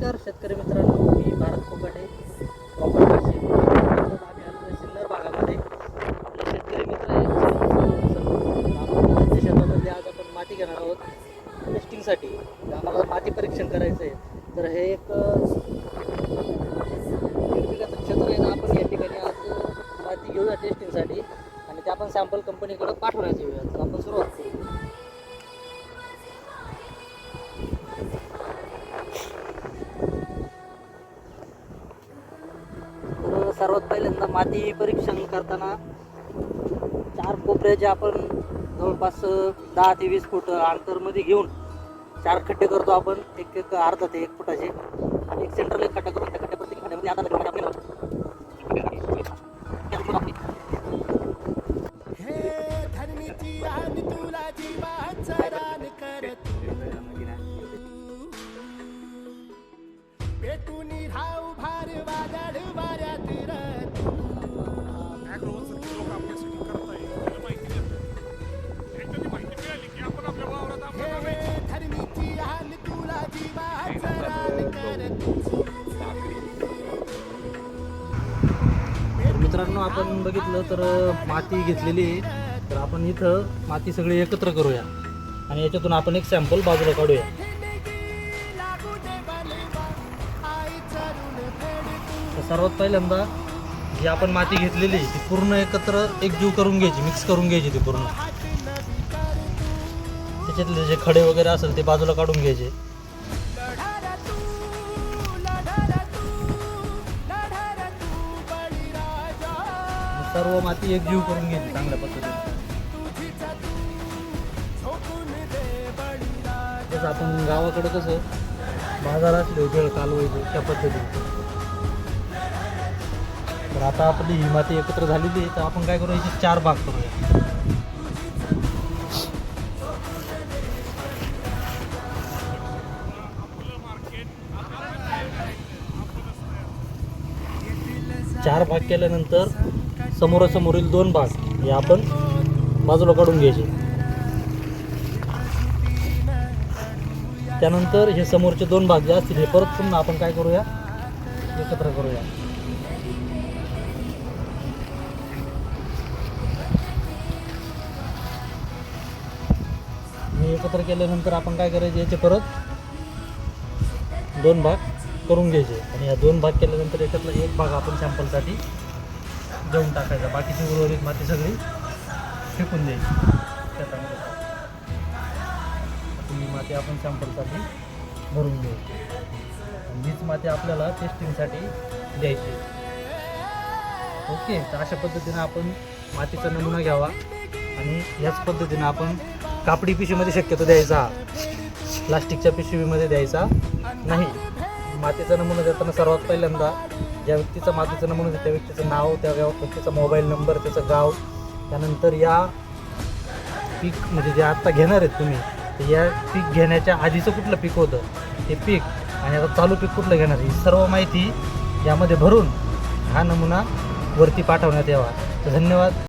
नमस्कार शेतकरी मित्रांनो मी भारत कोकटे. प्रॉपर नाशिक आम्ही आलो सिन्नर भागामध्ये. आपले शेतकरी मित्र आहे शेतामध्ये आज आपण माती घेणार आहोत. टेस्टिंगसाठी आम्हाला माती परीक्षण करायचं आहे तर हे एक अं, क्षेत्र आहे ना आपण या ठिकाणी आज माती घेऊया टेस्टिंगसाठी आणि ते आपण सॅम्पल कंपनीकडं पाठवण्यात येऊया. तर आपण सुरुवात करू. सर्वात पहिल्यांदा माती परीक्षण करताना चार कोपऱ्याचे आपण जवळपास दहा ते वीस फूट अंतरमध्ये घेऊन चार खड्डे करतो आपण. एक एक अर्धा ते एक फुटाचे. आणि एक सेंट्रल एक खड्डा करून त्या खड्ड्या प्रत्येक खड्ड्यामध्ये अर्धा खड्डा मित्रांनो आपण बघितलं तर माती घेतलेली तर आपण इथं माती सगळी एकत्र करूया. आणि याच्यातून आपण एक सॅम्पल बाजूला काढूया. सर्वात पहिल्यांदा जी आपण माती घेतलेली आहे, ती पूर्ण एकत्र एकजीव करून घ्यायची मिक्स करून घ्यायची ती पूर्ण. त्याच्यातले जे खडे वगैरे असेल ते बाजूला काढून घ्यायचे. सर्व माती एकजीव करून घ्यायची चांगल्या पद्धतीने. आपण गावाकडे कसं बाजार असले वेळ कालवायचे त्या पद्धतीने. तर आता आपली ही माती एकत्र झालेली आहे तर आपण काय करू याचे चार भाग करूया. चार भाग केल्यानंतर समोरासमोरील दोन भाग हे आपण बाजूला काढून घ्यायचे. त्यानंतर हे समोरचे दोन भाग जे असतील हे परत पुन्हा आपण काय करूया एकत्र करूया. एकत्र केल्यानंतर आपण काय करायचे याचे परत दोन भाग करून घ्यायचे. आणि या दोन भाग केल्यानंतर याच्यातला एक भाग आपण सॅम्पलसाठी देऊन टाकायचा. बाकीची उर्वरित माती सगळी फेकून द्यायची. ही माती आपण सॅम्पलसाठी भरून घ्यायची. हीच माती आपल्याला टेस्टिंगसाठी द्यायची. ओके तर अशा पद्धतीनं आपण मातीचा नमुना घ्यावा. आणि याच पद्धतीनं आपण कापडी पिशवीमध्ये शक्यतो द्यायचा. प्लास्टिकच्या पिशवीमध्ये द्यायचा. नाही. मातीचा नमुना देताना सर्वात पहिल्यांदा ज्या व्यक्तीचा मातीचा नमुना त्या व्यक्तीचं नाव त्या व्यक्तीचा मोबाईल नंबर त्याचं गाव त्यानंतर या पीक म्हणजे जे आत्ता घेणार आहेत तुम्ही तर या पीक घेण्याच्या आधीचं कुठलं पीक होतं? ते पीक आणि आता चालू पीक कुठलं घेणार? ही सर्व माहिती यामध्ये भरून हा नमुना वरती पाठवण्यात यावा. तर धन्यवाद.